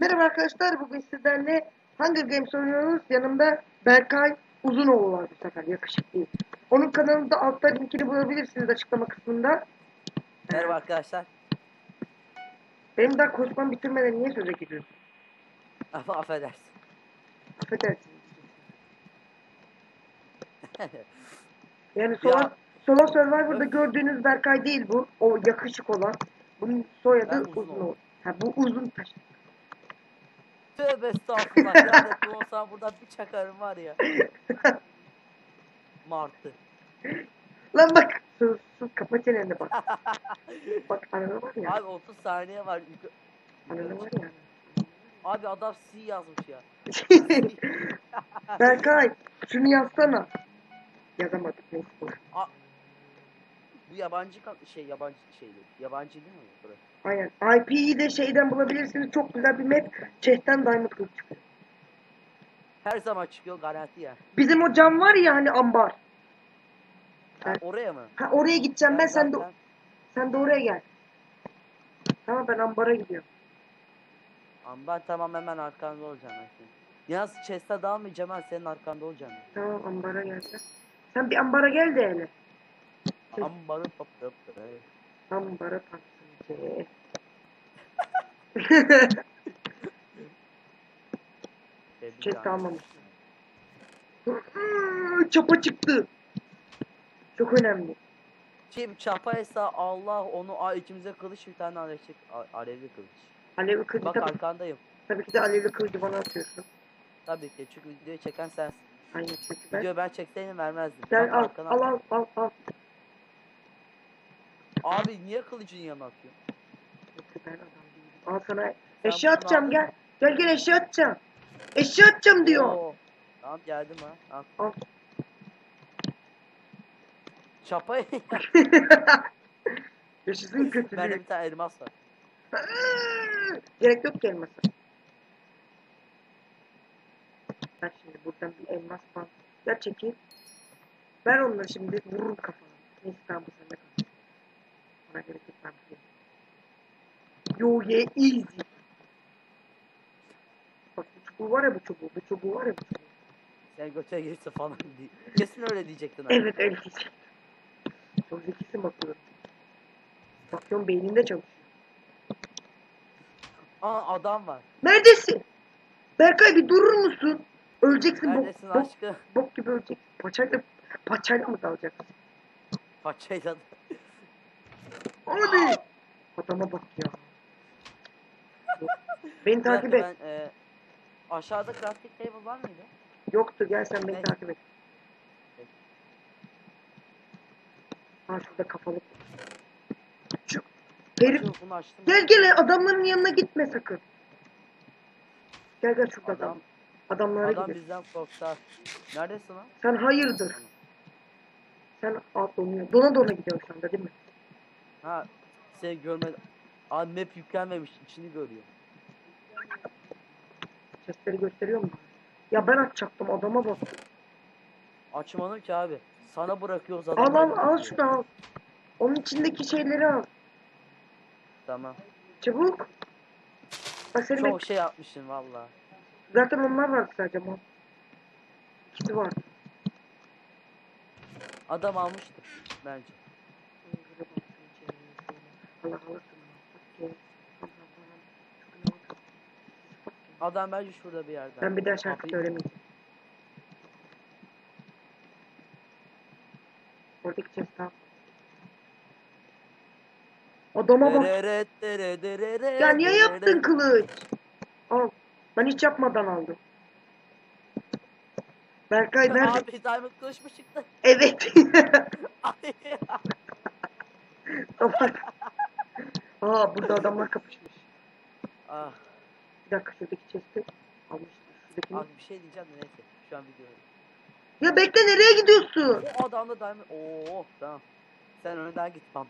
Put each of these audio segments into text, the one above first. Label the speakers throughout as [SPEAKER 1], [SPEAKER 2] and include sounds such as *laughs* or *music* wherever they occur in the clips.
[SPEAKER 1] Merhaba arkadaşlar, bugün sizlerle Hunger Games oynuyoruz. Yanımda Berkay Uzunoğlu var bu sefer, yakışıklı. Onun kanalında altta linkini bulabilirsiniz açıklama kısmında.
[SPEAKER 2] Merhaba arkadaşlar.
[SPEAKER 1] Benim daha konuşmamı bitirmeden niye söze giriyorsun?
[SPEAKER 2] Ama affedersin.
[SPEAKER 1] Affedersiniz. *laughs* Yani Solo,
[SPEAKER 2] Ya.
[SPEAKER 1] Solo Survivor'da gördüğünüz Berkay değil bu. O yakışık olan. Bunun soyadı.
[SPEAKER 2] Uzunoğlu.
[SPEAKER 1] Ha, bu uzun taş.
[SPEAKER 2] Tövbe estağfurullah. Lanetli olsam buradan bir çakarım var ya. Martı.
[SPEAKER 1] Lan bak, sus, sus, kapa çeneni bak. bak ananı var ya,
[SPEAKER 2] Abi 30 saniye var.
[SPEAKER 1] Ananı var ya.
[SPEAKER 2] Abi adam C yazmış ya. *laughs*
[SPEAKER 1] Berkay şunu yazsana. Yazamadık neyse. boş.
[SPEAKER 2] Bu yabancı şey yabancı şeydi. Yabancı değil mi burası?
[SPEAKER 1] Aynen. IP'yi de şeyden bulabilirsiniz. Çok güzel bir map. Chest'ten Diamond Kılıç çıkıyor.
[SPEAKER 2] Her zaman çıkıyor garanti ya.
[SPEAKER 1] Bizim o cam var ya hani ambar.
[SPEAKER 2] Ha, oraya mı?
[SPEAKER 1] Ha oraya gideceğim ben sen de sen de oraya gel. Tamam ben ambara gidiyorum.
[SPEAKER 2] Ama ben tamam hemen arkanda olacağım ben. Yalnız chest'e dalmayacağım ben senin arkanda olacağım.
[SPEAKER 1] Tamam ambara geleceğim. Sen bir ambara gel de hele. Hı.
[SPEAKER 2] Ambarı toplayıp
[SPEAKER 1] Ambara taksınca. Chest almamıştım. Çapa çıktı. Çok önemli.
[SPEAKER 2] Kim çapaysa Allah onu Aa, ikimize kılıç bir tane alevli, alevli kılıç.
[SPEAKER 1] Alevli kılıcı
[SPEAKER 2] Bak
[SPEAKER 1] tabii,
[SPEAKER 2] arkandayım.
[SPEAKER 1] tabii ki de alevli kılıcı bana atıyorsun.
[SPEAKER 2] Tabii ki çünkü videoyu çeken sensin.
[SPEAKER 1] Aynen çünkü ben.
[SPEAKER 2] Videoyu ben çekseydim vermezdim.
[SPEAKER 1] Gel
[SPEAKER 2] Bak
[SPEAKER 1] al, al
[SPEAKER 2] bak.
[SPEAKER 1] al al al.
[SPEAKER 2] Abi niye kılıcın yanına atıyorsun?
[SPEAKER 1] Yoksa ben adam değilim. Al sana eşya
[SPEAKER 2] bunu
[SPEAKER 1] atacağım gel. Gel gel eşya atacağım. Eşya atacağım diyor.
[SPEAKER 2] Oo. Tamam geldim ha. Al.
[SPEAKER 1] Al.
[SPEAKER 2] Çapayı *laughs* *laughs*
[SPEAKER 1] Yaşasın kötülüğü.
[SPEAKER 2] Bende bir tane elmas var. *laughs*
[SPEAKER 1] Gerek yok ki elmasa. Ben şimdi buradan bir elmas falan. Gel çekeyim. Ver onları şimdi vururum kafana. Neyse tamam bu sende kalsın. Bana gerek yok ben biliyorum. Yo ye easy. Bak bu çubuğu var ya bu çubuğu. Bu çubuğu var ya bu çubuğu.
[SPEAKER 2] Sen götüne girse falan diye. Kesin öyle diyecektin abi.
[SPEAKER 1] Evet öyle diyecek. Çok zekisin bakıyorum. Bakıyorum beyninde çalışıyor.
[SPEAKER 2] Aa adam var.
[SPEAKER 1] Neredesin? Berkay bir durur musun? Öleceksin
[SPEAKER 2] Neredesin
[SPEAKER 1] bok, bok,
[SPEAKER 2] aşkım?
[SPEAKER 1] bok gibi öleceksin. Paçayla, paçayla mı dalacaksın?
[SPEAKER 2] Paçayla.
[SPEAKER 1] Hadi. Adama bak ya. Beni
[SPEAKER 2] Bir
[SPEAKER 1] takip
[SPEAKER 2] dakika,
[SPEAKER 1] et.
[SPEAKER 2] Ben, e, aşağıda crafting table var mıydı?
[SPEAKER 1] Yoktu gel sen beni takip et.
[SPEAKER 2] Peki.
[SPEAKER 1] Ha şurada. Şu, herif
[SPEAKER 2] bunu açtım.
[SPEAKER 1] gel gel adamların yanına gitme sakın. Gel gel şurada adam.
[SPEAKER 2] Adam,
[SPEAKER 1] Adamlara
[SPEAKER 2] adam
[SPEAKER 1] gidelim.
[SPEAKER 2] bizden korksa. Neredesin lan?
[SPEAKER 1] Sen hayırdır? Sen alt donuyor. Dona dona gidiyorsun anda değil mi?
[SPEAKER 2] Ha seni görmedim. Abi map yüklenmemiş içini görüyor.
[SPEAKER 1] Sesleri gösteriyor mu? Ya ben atacaktım adama bak.
[SPEAKER 2] Açmadım ki abi. Sana bırakıyoruz
[SPEAKER 1] Al
[SPEAKER 2] adamı.
[SPEAKER 1] al al şunu al. Onun içindeki şeyleri al.
[SPEAKER 2] Tamam.
[SPEAKER 1] Çabuk. Bak seni
[SPEAKER 2] Çok
[SPEAKER 1] bek-
[SPEAKER 2] şey yapmışsın valla.
[SPEAKER 1] Zaten onlar var sadece ama. İkisi var.
[SPEAKER 2] Adam almıştı bence.
[SPEAKER 1] Allah Allah sana. Bak ya.
[SPEAKER 2] Adam bence şurada bir yerde.
[SPEAKER 1] Ben bir daha şarkı
[SPEAKER 2] Kapıyı-
[SPEAKER 1] söylemeyeceğim. Oradaki tamam. Adama bak. Ya niye yaptın kılıç? Al. Ben hiç yapmadan aldım. Berkay nerede?
[SPEAKER 2] Abi diamond kılıç mı çıktı?
[SPEAKER 1] Evet. *laughs* Salak. *laughs* Aa burada adamlar kapışmış.
[SPEAKER 2] ah,
[SPEAKER 1] Bir dakika şuradaki chest'i almıştım. Şuradaki...
[SPEAKER 2] abi bir şey diyeceğim de neyse. Şu an videoda.
[SPEAKER 1] Ya bekle nereye gidiyorsun?
[SPEAKER 2] O adamda diamond. Oo tamam. Sen önden git pump.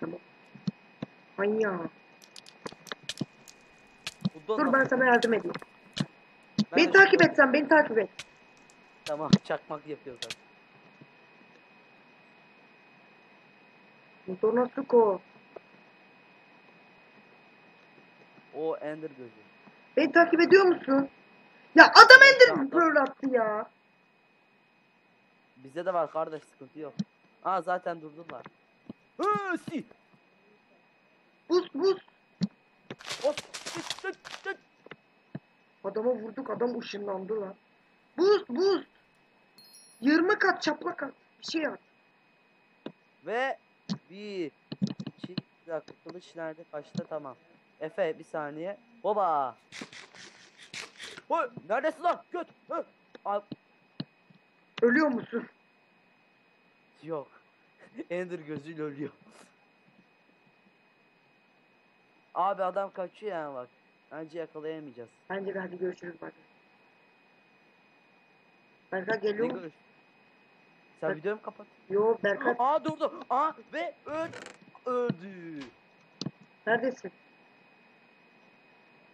[SPEAKER 1] Tamam. Ay ya.
[SPEAKER 2] Bu da
[SPEAKER 1] Dur ben sana yardım edeyim.
[SPEAKER 2] Ben
[SPEAKER 1] Beni
[SPEAKER 2] de
[SPEAKER 1] takip et sen beni takip et.
[SPEAKER 2] Tamam çakmak yapıyoruz abi.
[SPEAKER 1] Donosuko.
[SPEAKER 2] O Ender gözü.
[SPEAKER 1] Beni takip ediyor musun? Ya adam Ender böyle attı ya.
[SPEAKER 2] Bizde de var kardeş sıkıntı yok. Aa zaten durdular. Hı, si.
[SPEAKER 1] Buz buz.
[SPEAKER 2] Tık.
[SPEAKER 1] Adama vurduk adam ışınlandı lan. Buz buz. 20 kat çaplak at. Bir şey at.
[SPEAKER 2] Ve bir iki dakika kılıç nerede kaçta tamam. Efe bir saniye. Baba. Oy neredesin lan? Göt. Hı. Al.
[SPEAKER 1] Ölüyor musun?
[SPEAKER 2] Yok. *laughs* Ender gözüyle ölüyor. Abi adam kaçıyor yani bak. Bence yakalayamayacağız.
[SPEAKER 1] Bence de hadi görüşürüz bak. Berkay
[SPEAKER 2] Ne
[SPEAKER 1] geliyor
[SPEAKER 2] görüş? Sen
[SPEAKER 1] Bak-
[SPEAKER 2] videoyu mu kapat?
[SPEAKER 1] Yo Berkay
[SPEAKER 2] Aa durdu. Aa ve öldü. Öldü.
[SPEAKER 1] neredesin?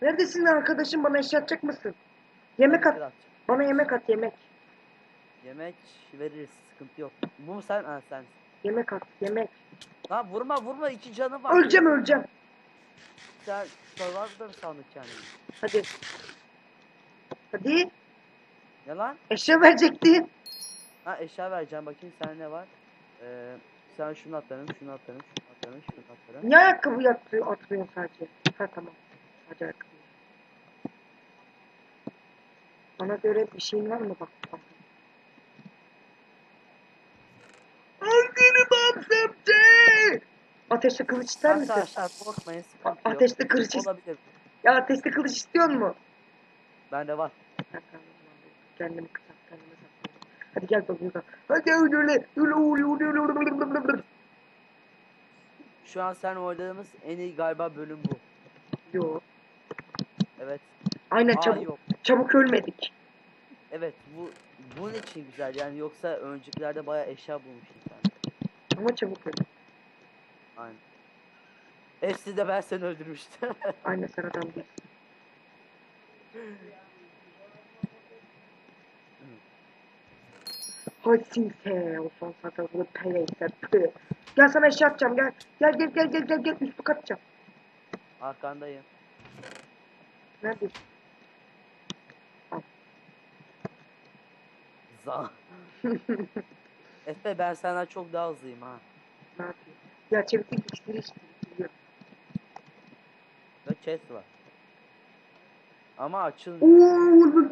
[SPEAKER 1] Neredesin lan arkadaşım bana eşya atacak mısın? Yemek at. Bana yemek at yemek.
[SPEAKER 2] Yemek veririz. Sıkıntı yok. Bu mu sen? Ha sen.
[SPEAKER 1] Yemek at yemek.
[SPEAKER 2] Lan vurma vurma iki canı var.
[SPEAKER 1] Öleceğim öleceğim.
[SPEAKER 2] Sen Survivor'da mı sandın kendini?
[SPEAKER 1] Hadi. Hadi.
[SPEAKER 2] Ne lan?
[SPEAKER 1] Eşya verecektin.
[SPEAKER 2] Ha eşya vereceğim bakayım sen ne var? Ee, sen şunu atarım, şunu atarım, şunu atarım, şunu atarım.
[SPEAKER 1] Niye ayakkabı atıyor, atmıyorsun sadece? Ha tamam. Ayakkabı. Bana göre bir şeyin var mı bak. bak. Ateşli kılıç ister misin?
[SPEAKER 2] Arkadaşlar korkmayın sıkıntı yok.
[SPEAKER 1] Ateşli kılıç ist-
[SPEAKER 2] Olabilir.
[SPEAKER 1] Ya ateşli kılıç istiyor mu?
[SPEAKER 2] Bende var.
[SPEAKER 1] Kendimi kısalt, kendimi saklıyorum. Hadi gel bakayım. Hadi öyle öyle öyle öyle öyle.
[SPEAKER 2] Şu an sen oynadığımız en iyi galiba bölüm bu.
[SPEAKER 1] Yo.
[SPEAKER 2] Evet.
[SPEAKER 1] Aynen
[SPEAKER 2] Aa
[SPEAKER 1] çabuk,
[SPEAKER 2] yok.
[SPEAKER 1] çabuk ölmedik.
[SPEAKER 2] Evet bu bunun için güzel yani yoksa öncekilerde bayağı eşya bulmuştum sen.
[SPEAKER 1] Ama çabuk öldük.
[SPEAKER 2] Aynen. Hepsi de ben seni öldürmüştüm. *laughs*
[SPEAKER 1] Aynen sen adam değil. Hay simse o son saatte bu peleyse pı. Gel sana eşya atacağım gel. Gel gel gel gel gel gel üstü katacağım.
[SPEAKER 2] Arkandayım.
[SPEAKER 1] Neredesin?
[SPEAKER 2] Za. Efe ben senden çok daha hızlıyım ha.
[SPEAKER 1] ne yapayım? Ya iksiri içtim. biliyorum.
[SPEAKER 2] Ve chest var. Ama açıl.
[SPEAKER 1] Oo,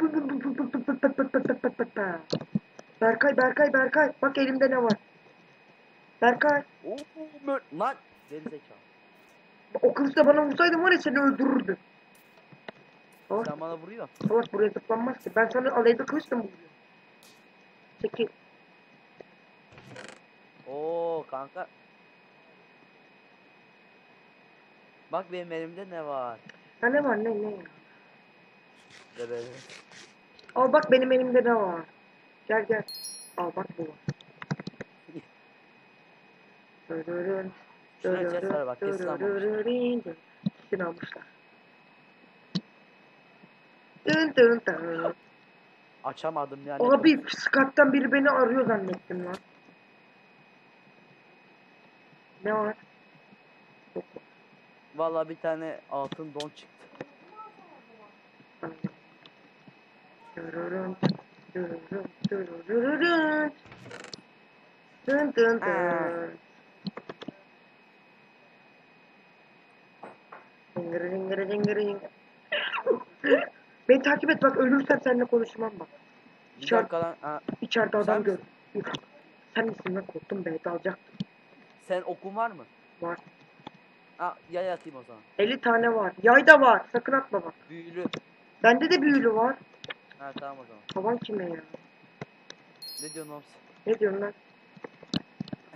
[SPEAKER 1] Berkay Berkay Berkay bak elimde ne var. Berkay
[SPEAKER 2] Oo, lan geri zekalı.
[SPEAKER 1] o kılıçla bana vursaydın var ya seni öldürürdü. Salak,
[SPEAKER 2] Sen bana vuruyor.
[SPEAKER 1] salak buraya zıplanmaz ki. Ben sana alevde kılıçla mı vuruyorum? Çekil.
[SPEAKER 2] Oo kanka. Bak benim elimde ne var?
[SPEAKER 1] Ha ne var ne ne
[SPEAKER 2] böyle.
[SPEAKER 1] Al bak benim elimde ne var. Gel gel. Al bak bu var. *laughs* Dırırın,
[SPEAKER 2] Şuraya chest var bak kesin almamışlar.
[SPEAKER 1] dırırın. İkisini almışlar. Dın dın dın.
[SPEAKER 2] Açamadım yani.
[SPEAKER 1] Abi Scott'tan biri beni arıyor zannettim lan. Ne var? Yok.
[SPEAKER 2] Vallahi bir tane altın don çıktı.
[SPEAKER 1] Dırırın, dırırın, dırırın. Dın dın dın. Zıngırı. Beni takip et bak ölürsem seninle konuşmam bak.
[SPEAKER 2] Bir dakika lan. Ha,
[SPEAKER 1] içeride adam
[SPEAKER 2] Sen
[SPEAKER 1] gör. Sen misin lan korktum be dalacaktım.
[SPEAKER 2] sen okun var mı?
[SPEAKER 1] Var.
[SPEAKER 2] Ha yay atayım o zaman.
[SPEAKER 1] 50 tane var. Yay da var. Sakın atma bak.
[SPEAKER 2] Büyülü.
[SPEAKER 1] Bende de büyülü var.
[SPEAKER 2] Ha tamam o zaman.
[SPEAKER 1] Tavan kime ya?
[SPEAKER 2] Ne diyorsun oğlum sen?
[SPEAKER 1] Ne diyorsun lan?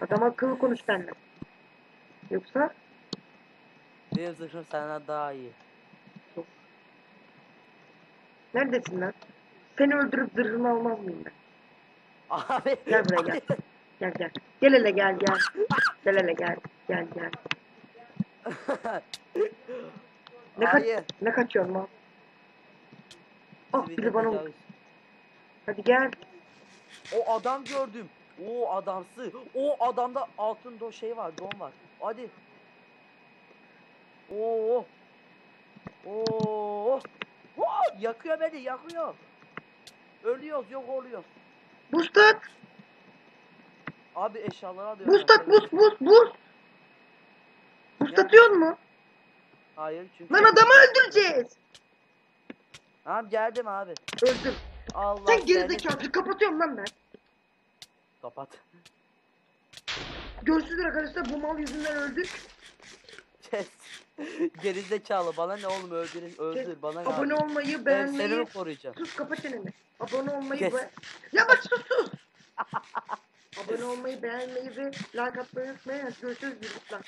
[SPEAKER 1] Adam akıllı konuş benimle. Yoksa
[SPEAKER 2] Benim zırhım senden daha iyi.
[SPEAKER 1] Neredesin lan? Seni öldürüp zırhını almaz mıyım ben?
[SPEAKER 2] Abi.
[SPEAKER 1] Gel buraya gel. Gel gel. Gel hele gel gel. Gel hele gel. Gel gel. Ne, kaç
[SPEAKER 2] Hayır.
[SPEAKER 1] ne kaçıyorsun lan? Ah biri bana
[SPEAKER 2] tecavüz.
[SPEAKER 1] Hadi gel.
[SPEAKER 2] O adam gördüm. O adamsı. O adamda altın do şey var, don var. Hadi. Oo. Oo. Oo, yakıyor beni, yakıyor. Ölüyoruz, yok oluyor.
[SPEAKER 1] Boost at.
[SPEAKER 2] Abi eşyaları alıyorum.
[SPEAKER 1] Boost boost. Boost
[SPEAKER 2] Nerede?
[SPEAKER 1] atıyor mu?
[SPEAKER 2] Hayır çünkü.
[SPEAKER 1] Lan adamı öldüreceğiz.
[SPEAKER 2] Tamam geldim abi.
[SPEAKER 1] Öldüm.
[SPEAKER 2] Allah
[SPEAKER 1] Sen
[SPEAKER 2] seni-
[SPEAKER 1] gerizekalı. Kapatıyorum lan ben.
[SPEAKER 2] Kapat.
[SPEAKER 1] Görüşürüz arkadaşlar. Bu mal yüzünden öldük.
[SPEAKER 2] Kes. Gerizekalı bana ne oğlum öldür öldür bana ne
[SPEAKER 1] Abone olmayı,
[SPEAKER 2] Ben seni
[SPEAKER 1] beğenmeyi.
[SPEAKER 2] mi koruyacağım?
[SPEAKER 1] Sus kapa çeneni. Abone olmayı
[SPEAKER 2] Kes.
[SPEAKER 1] ve... Ya bak sus sus. Abone olmayı, beğenmeyi ve like atmayı unutmayın. Görüşürüz. Lütfen.